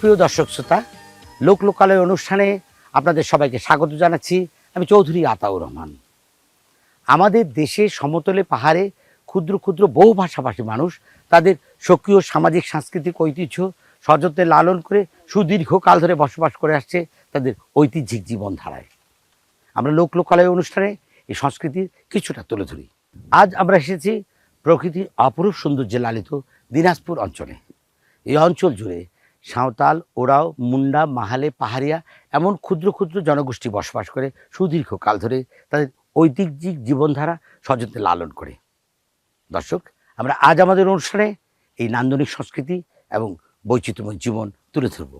সুপ্রিয় দর্শক শ্রোতা, লোক লোকালয় অনুষ্ঠানে আপনাদের সবাইকে স্বাগত জানাচ্ছি। আমি চৌধুরী আতাউর রহমান। আমাদের দেশে সমতলে পাহাড়ে ক্ষুদ্র ক্ষুদ্র বহু ভাষাভাষী মানুষ তাদের সক্রিয় সামাজিক, সাংস্কৃতিক ঐতিহ্য সযত্নে লালন করে সুদীর্ঘকাল ধরে বসবাস করে আসছে তাদের ঐতিহ্যিক জীবনধারায়। আমরা লোক লোকালয় অনুষ্ঠানে এই সংস্কৃতির কিছুটা তুলে ধরি। আজ আমরা এসেছি প্রকৃতির অপরূপ সৌন্দর্যে লালিত দিনাজপুর অঞ্চলে। এই অঞ্চল জুড়ে সাঁওতাল, ওরাও, মুন্ডা, মাহালে, পাহাড়িয়া এমন ক্ষুদ্র ক্ষুদ্র জনগোষ্ঠী বসবাস করে সুদীর্ঘকাল ধরে তাদের ঐতিহ্যিক জীবনধারা সযত্নে লালন করে। দর্শক, আমরা আজ আমাদের অনুষ্ঠানে এই নান্দনিক সংস্কৃতি এবং বৈচিত্র্যময় জীবন তুলে ধরব।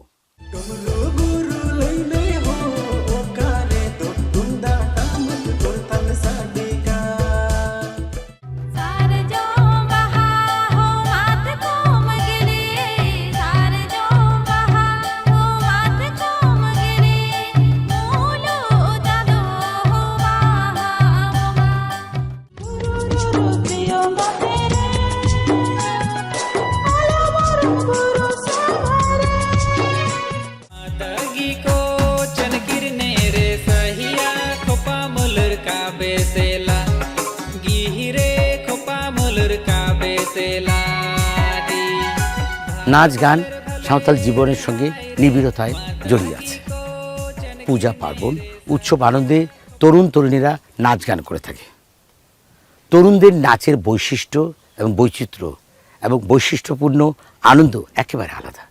নাচ, গান সাঁওতাল জীবনের সঙ্গে নিবিড়তায় জড়িয়ে আছে। পূজা, পার্বণ, উৎসব, আনন্দে তরুণ তরুণীরা নাচ, গান করে থাকে। তরুণদের নাচের বৈশিষ্ট্য এবং বৈচিত্র্য এবং বৈশিষ্ট্যপূর্ণ আনন্দ একেবারে আলাদা।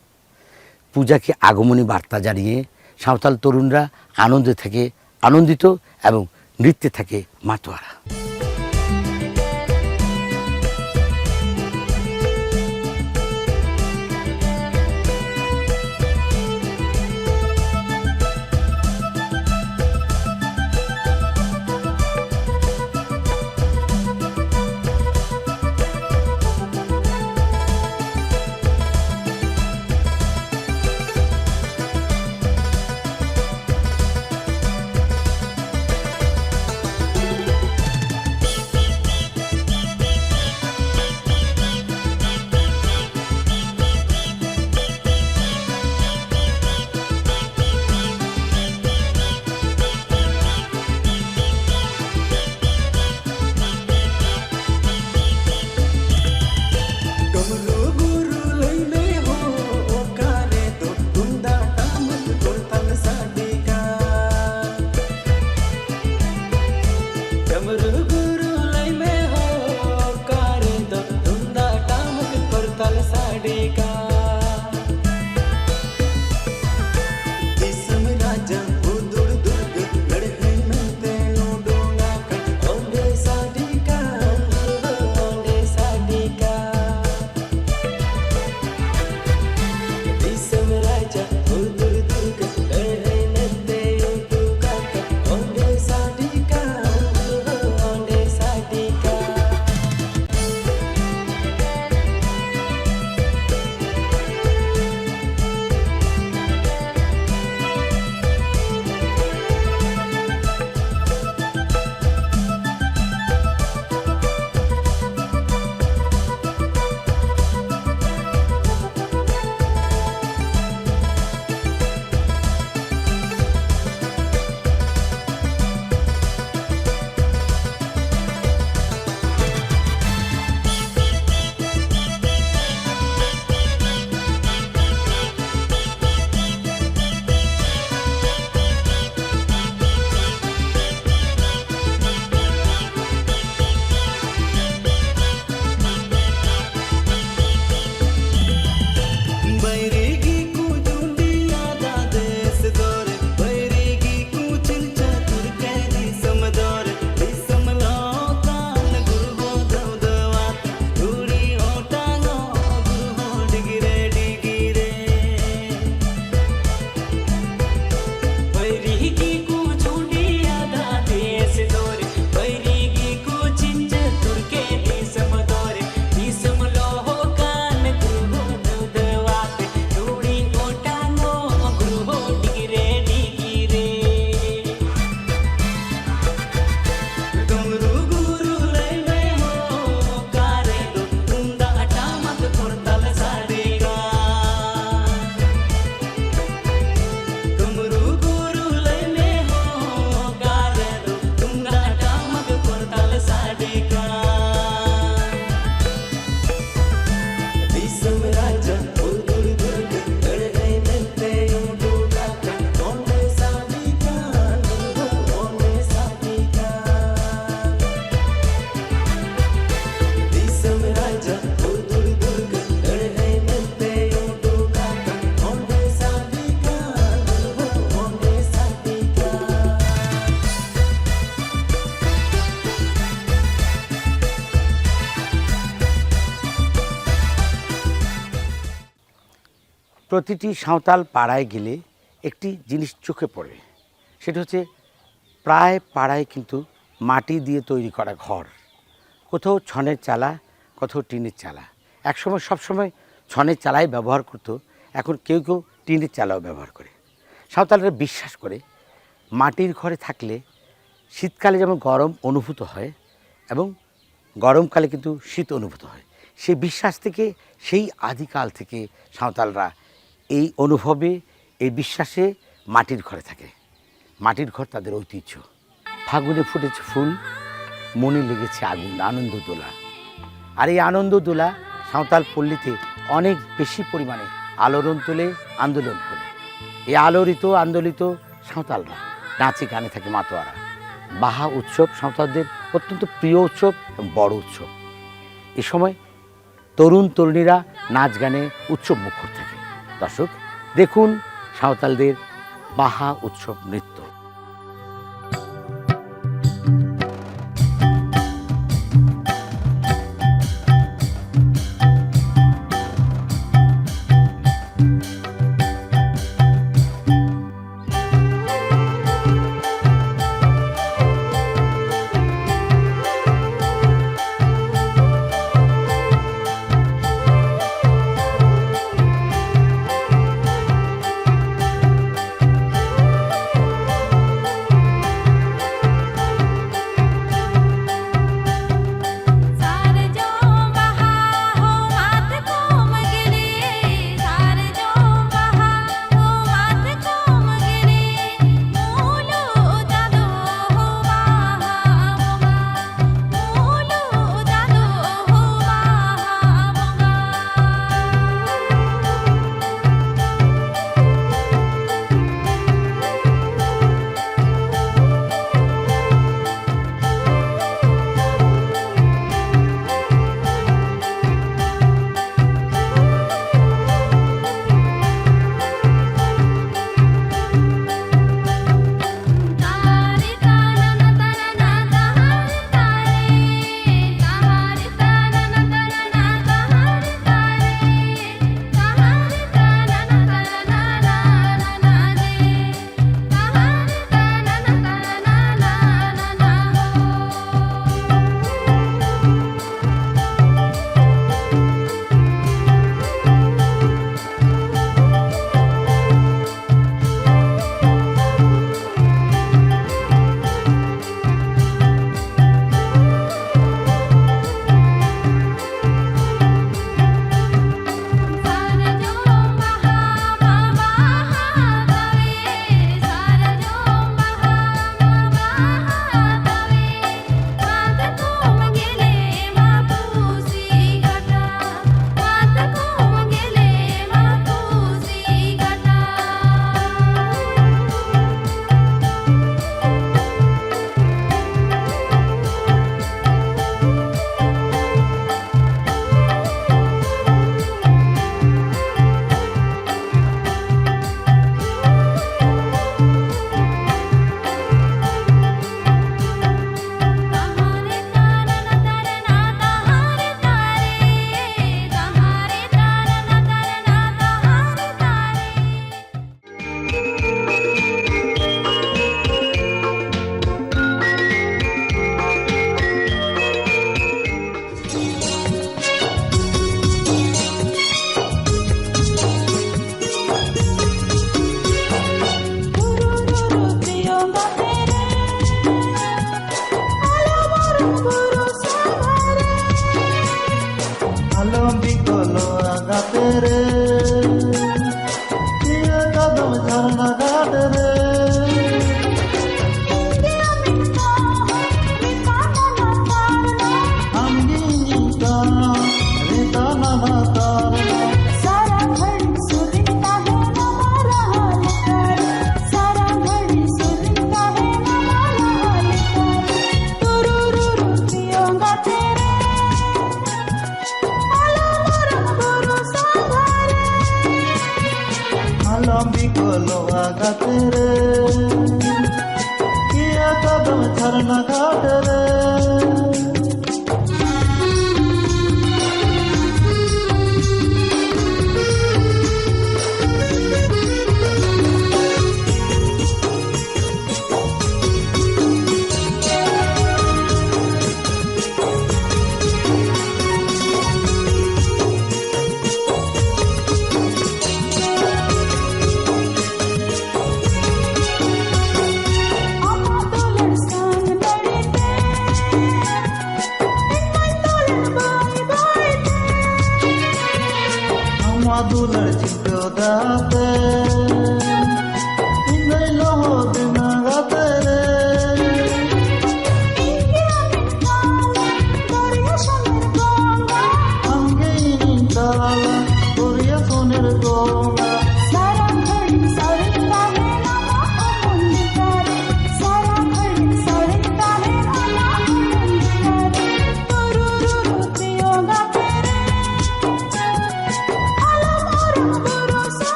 পূজাকে আগমনী বার্তা জানিয়ে সাঁওতাল তরুণরা আনন্দে থাকে আনন্দিত এবং নৃত্যে থাকে মাতোয়ারা। প্রতিটি সাঁওতাল পাড়ায় গেলে একটি জিনিস চোখে পড়ে। সেটা হচ্ছে প্রায় পাড়ায় কিন্তু মাটি দিয়ে তৈরি করা ঘর। কোথাও ছনের চালা, কোথাও টিনের চালা। একসময় সবসময় ছনের চালাই ব্যবহার করতো, এখন কেউ কেউ টিনের চালাও ব্যবহার করে। সাঁওতালরা বিশ্বাস করে, মাটির ঘরে থাকলে শীতকালে যেমন গরম অনুভূত হয় এবং গরমকালে কিন্তু শীত অনুভূত হয়। সেই বিশ্বাস থেকে, সেই আদিকাল থেকে সাঁওতালরা এই অনুভবে, এই বিশ্বাসে মাটির ঘরে থাকে। মাটির ঘর তাদের ঐতিহ্য। ফাগুনে ফুটেছে ফুল, মনে লেগেছে আগুন, আনন্দ দোলা। আর এই আনন্দ দোলা সাঁওতাল পল্লীতে অনেক বেশি পরিমাণে আলোড়ন তোলে, আন্দোলন করে। এই আলোড়িত, আন্দোলিত সাঁওতালরা নাচে গানে থাকে মাতোয়ারা। বাহা উৎসব সাঁওতালদের অত্যন্ত প্রিয় উৎসব বড় উৎসব। এ সময় তরুণ তরুণীরা নাচ গানে উৎসব মুখর থাকে। দর্শক দেখুন সাঁওতালদের বাহা উৎসব নৃত্য।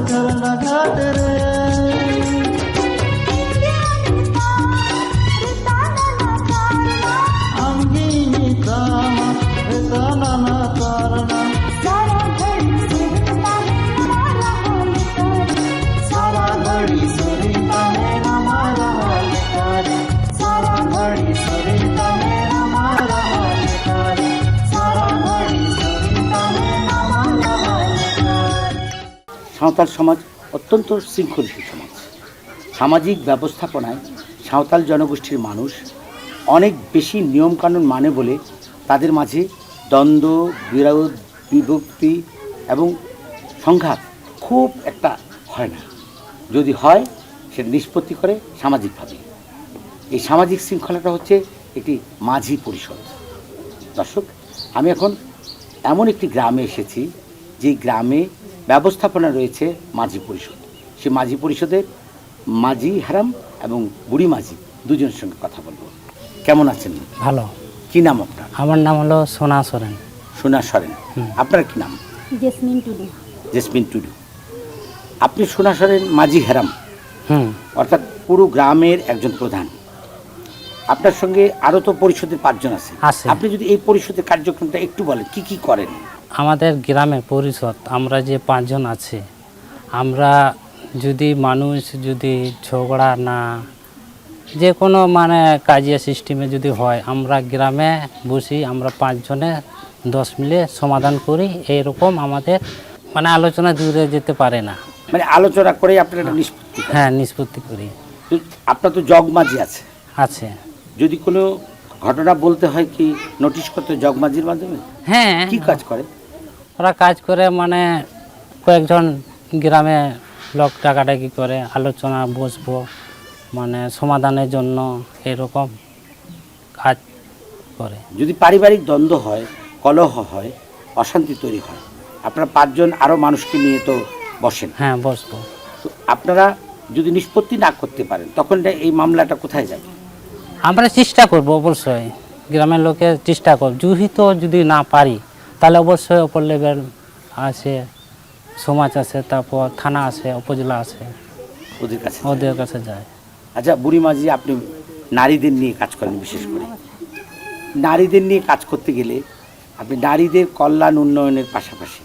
कदम चरण घाट रे সাঁওতাল সমাজ অত্যন্ত শৃঙ্খলশীল সমাজ। সামাজিক ব্যবস্থাপনায় সাঁওতাল জনগোষ্ঠীর মানুষ অনেক বেশি নিয়মকানুন মানে বলে তাদের মাঝে দ্বন্দ্ব, বিরোধ, বিভক্তি এবং সংঘাত খুব একটা হয় না। যদি হয়, সে নিষ্পত্তি করে সামাজিকভাবে। এই সামাজিক শৃঙ্খলাটা হচ্ছে একটি মাঝি পরিষদ। দর্শক, আমি এখন এমন একটি গ্রামে এসেছি যে গ্রামে ব্যবস্থাপনা রয়েছে মাঝি পরিষদ। সে মাঝি পরিষদের মাঝি হারাম এবং বুড়ি মাঝি দুজনের সঙ্গে কথা বলব। কেমন আছেন? ভালো। কি নাম আপনার? আমার নাম হলো সোনা সরেন। সোনা সরেন। আপনার কি নাম? জেসমিন টুডু। জেসমিন টুডু। আপনি সোনা সরেন মাঝি হেরাম? হুম। অর্থাৎ পুরো গ্রামের একজন প্রধান। আপনার সঙ্গে আরও তো পরিষদের পাঁচজন আছে আছে। আপনি যদি এই পরিষদের কার্যক্রমটা একটু বলেন কি কি করেন? আমাদের গ্রামে পরিষদ আমরা যে পাঁচজন আছে আমরা যদি মানুষ যদি ঝগড়া না যে কোনো মানে কাজিয়া সিস্টেমে যদি হয় আমরা গ্রামে বসি আমরা পাঁচজনে দশ মিলে সমাধান করি এইরকম আমাদের মানে আলোচনা দূরে যেতে পারে না। মানে আলোচনা করে আপনার নিষ্পত্তি হ্যাঁ নিষ্পত্তি করি। আপনার তো জগমাঝি আছে। আছে। যদি কোনো ঘটনা বলতে হয় কি নোটিশ করতে জগমাঝির মাধ্যমে? হ্যাঁ। কি কাজ করে ওরা কাজ করে মানে কয়েকজন গ্রামে লোক ডাকাডাকি করে আলোচনা বসবো মানে সমাধানের জন্য এরকম কাজ করে। যদি পারিবারিক দ্বন্দ্ব হয় কলহ হয় অশান্তি তৈরি হয় আপনারা পাঁচজন আরও মানুষকে নিয়ে তো বসেন। হ্যাঁ বসবো। তো আপনারা যদি নিষ্পত্তি না করতে পারেন তখন এই মামলাটা কোথায় যাবে? আমরা চেষ্টা করব অবশ্যই। গ্রামের লোকের চেষ্টা করব। যদি তো যদি না পারি তাহলে অবশ্যই ওপর লেভেল আছে সমাজ আছে তারপর থানা আছে উপজেলা আছে ওদের কাছে ওদের কাছে যায়। আচ্ছা বুড়ি মাঝি আপনি নারীদের নিয়ে কাজ করেন বিশেষ করে। নারীদের নিয়ে কাজ করতে গেলে আপনি নারীদের কল্যাণ উন্নয়নের পাশাপাশি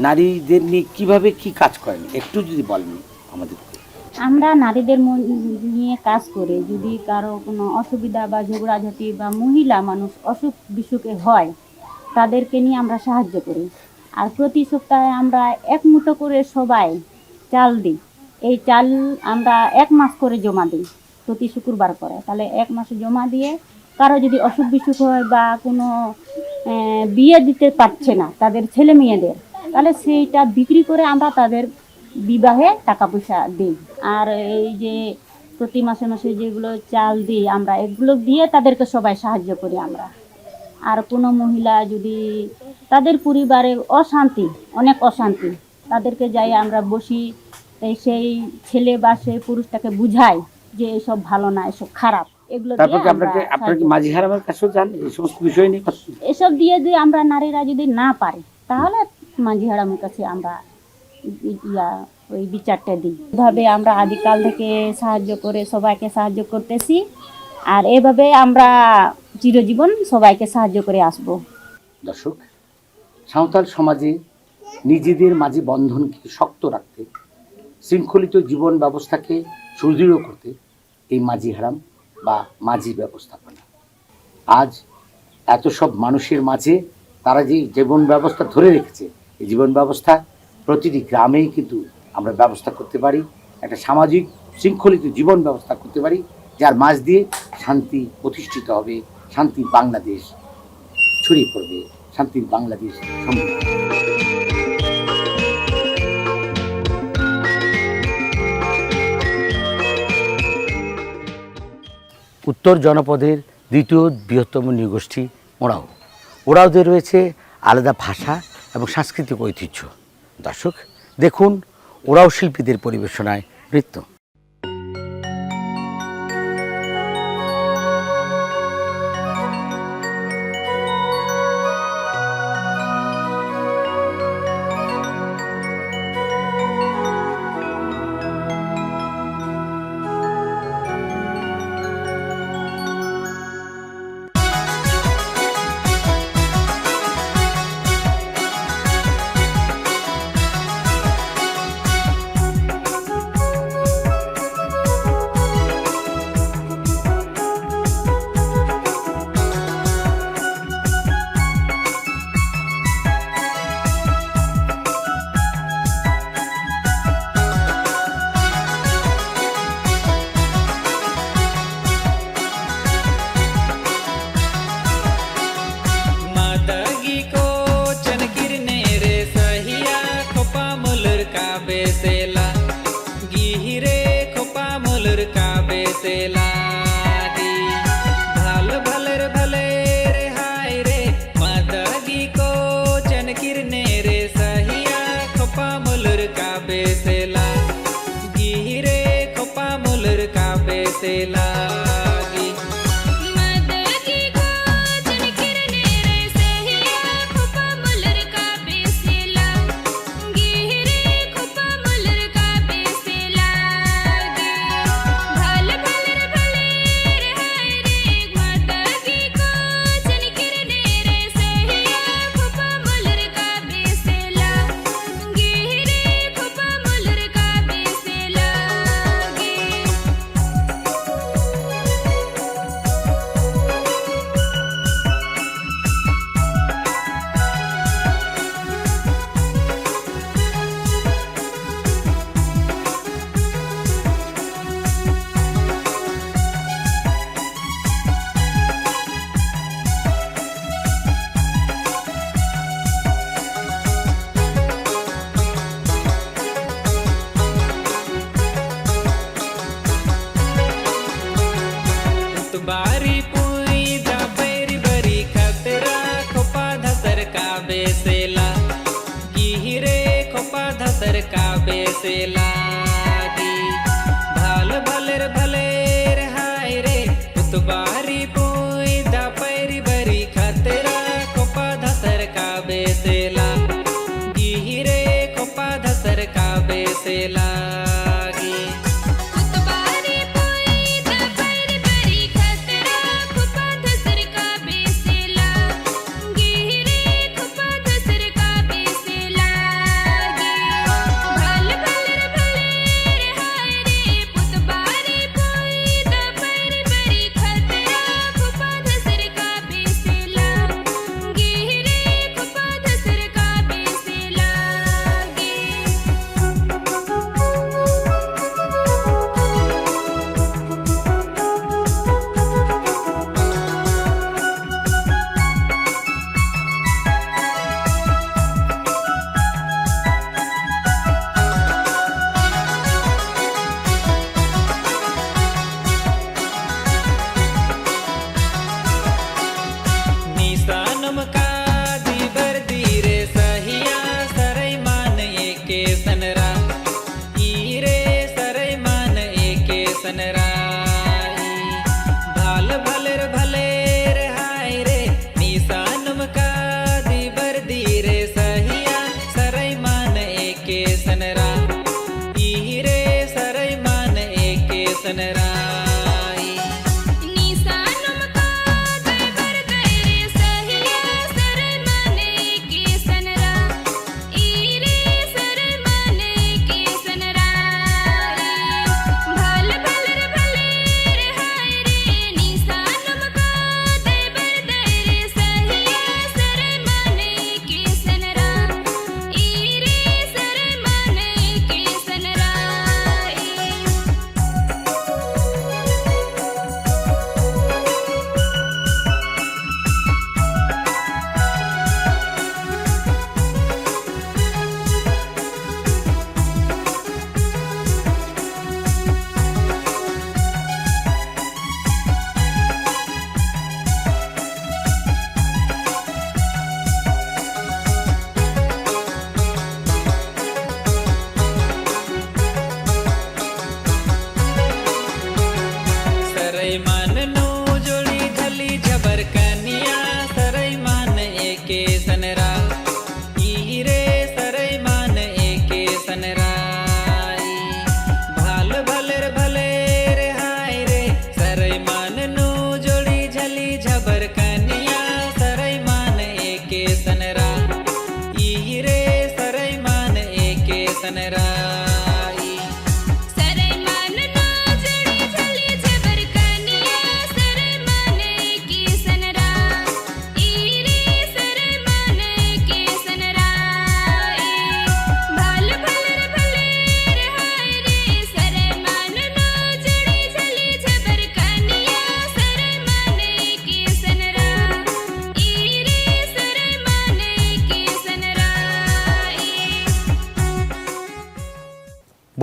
নারীদের নিয়ে কীভাবে কি কাজ করেন? একটু যদি বলেন আমাদের। আমরা নারীদের মন- নিয়ে কাজ করে। যদি কারও কোনো অসুবিধা বা ঝগড়াঝাটি বা মহিলা মানুষ অসুখ বিসুখে হয় তাদেরকে নিয়ে আমরা সাহায্য করি। আর প্রতি সপ্তাহে আমরা এক করে সবাই চাল দিই। এই চাল আমরা এক মাস করে জমা দিই প্রতি শুক্রবার করে। তাহলে এক মাসে জমা দিয়ে কারও যদি অসুখ বিসুখ হয় বা কোনো বিয়ে দিতে পারছে না তাদের ছেলে মেয়েদের, তাহলে সেইটা বিক্রি করে আমরা তাদের বিবাহে টাকা পয়সা দিই। আর এই যে প্রতি মাসে মাসে যেগুলো চাল দিই আমরা, এগুলো দিয়ে তাদেরকে সবাই সাহায্য করি আমরা। আর কোনো মহিলা যদি তাদের পরিবারে অশান্তি অনেক অশান্তি তাদেরকে যাই আমরা বসি এই সেই ছেলে বা সেই পুরুষটাকে বুঝাই যে এসব ভালো না এসব খারাপ। এগুলো তারপর দিয়ে আপনাকে আপনার কি সাহায্য- মাঝি হারামের কাছেও যান? এই সমস্ত বিষয় নিয়ে এসব দিয়ে যদি আমরা নারীরা যদি না পারি তাহলে মাঝি হারামের কাছে আমরা ইয়া ওই বিচারটা দিই। এভাবে আমরা আদিকাল থেকে সাহায্য করে সবাইকে সাহায্য করতেছি। আর এভাবে আমরা চিরজীবন সবাইকে সাহায্য করে আসব। দর্শক, সাঁওতাল সমাজে নিজেদের মাঝে বন্ধনকে শক্ত রাখতে, শৃঙ্খলিত জীবন ব্যবস্থাকে সুদৃঢ় করতে এই মাঝি হারাম বা মাঝি ব্যবস্থাপনা। আজ এত সব মানুষের মাঝে তারা যে জীবন ব্যবস্থা ধরে রেখেছে, এই জীবন ব্যবস্থা প্রতিটি গ্রামেই কিন্তু আমরা ব্যবস্থা করতে পারি, একটা সামাজিক, শৃঙ্খলিত জীবন ব্যবস্থা করতে পারি। যার মাঝ দিয়ে শান্তি প্রতিষ্ঠিত হবে, শান্তি বাংলাদেশ ছড়িয়ে পড়বে, শান্তি বাংলাদেশ সম্ভব উত্তর জনপদের দ্বিতীয় বৃহত্তম নৃগোষ্ঠী ওরাও ওরাওদের রয়েছে আলাদা ভাষা এবং সাংস্কৃতিক ঐতিহ্য। দর্শক, দেখুন ওরাও শিল্পীদের পরিবেশনায় নৃত্য। কাবে সেলা पोयदा पैरी बरी खातरा कोपा धसर का बेसेला गिहिरे कोपा धसर का बेसेला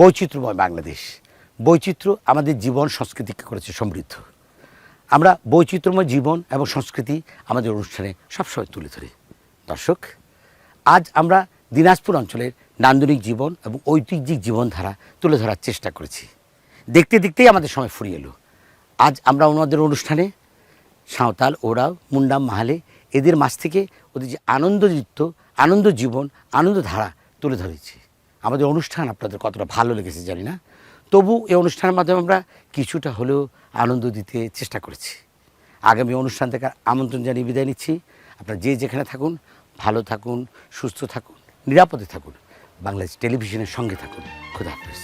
বৈচিত্র্যময় বাংলাদেশ। বৈচিত্র্য আমাদের জীবন সংস্কৃতিকে করেছে সমৃদ্ধ। আমরা বৈচিত্র্যময় জীবন এবং সংস্কৃতি আমাদের অনুষ্ঠানে সবসময় তুলে ধরি। দর্শক, আজ আমরা দিনাজপুর অঞ্চলের নান্দনিক জীবন এবং ঐতিহ্যিক জীবনধারা তুলে ধরার চেষ্টা করেছি। দেখতে দেখতেই আমাদের সময় ফুরিয়ে এলো। আজ আমরা ওনাদের অনুষ্ঠানে সাঁওতাল, ওরাও, মুন্ডাম, মাহালে এদের মাছ থেকে ওদের যে আনন্দযুক্ত আনন্দ জীবন আনন্দধারা তুলে ধরেছি। আমাদের অনুষ্ঠান আপনাদের কতটা ভালো লেগেছে জানি না। তবু এই অনুষ্ঠানের মাধ্যমে আমরা কিছুটা হলেও আনন্দ দিতে চেষ্টা করেছি। আগামী অনুষ্ঠান থেকে আমন্ত্রণ জানিয়ে বিদায় নিচ্ছি। আপনারা যে যেখানে থাকুন, ভালো থাকুন, সুস্থ থাকুন, নিরাপদে থাকুন। বাংলাদেশ টেলিভিশনের সঙ্গে থাকুন। খুদা হাফেজ।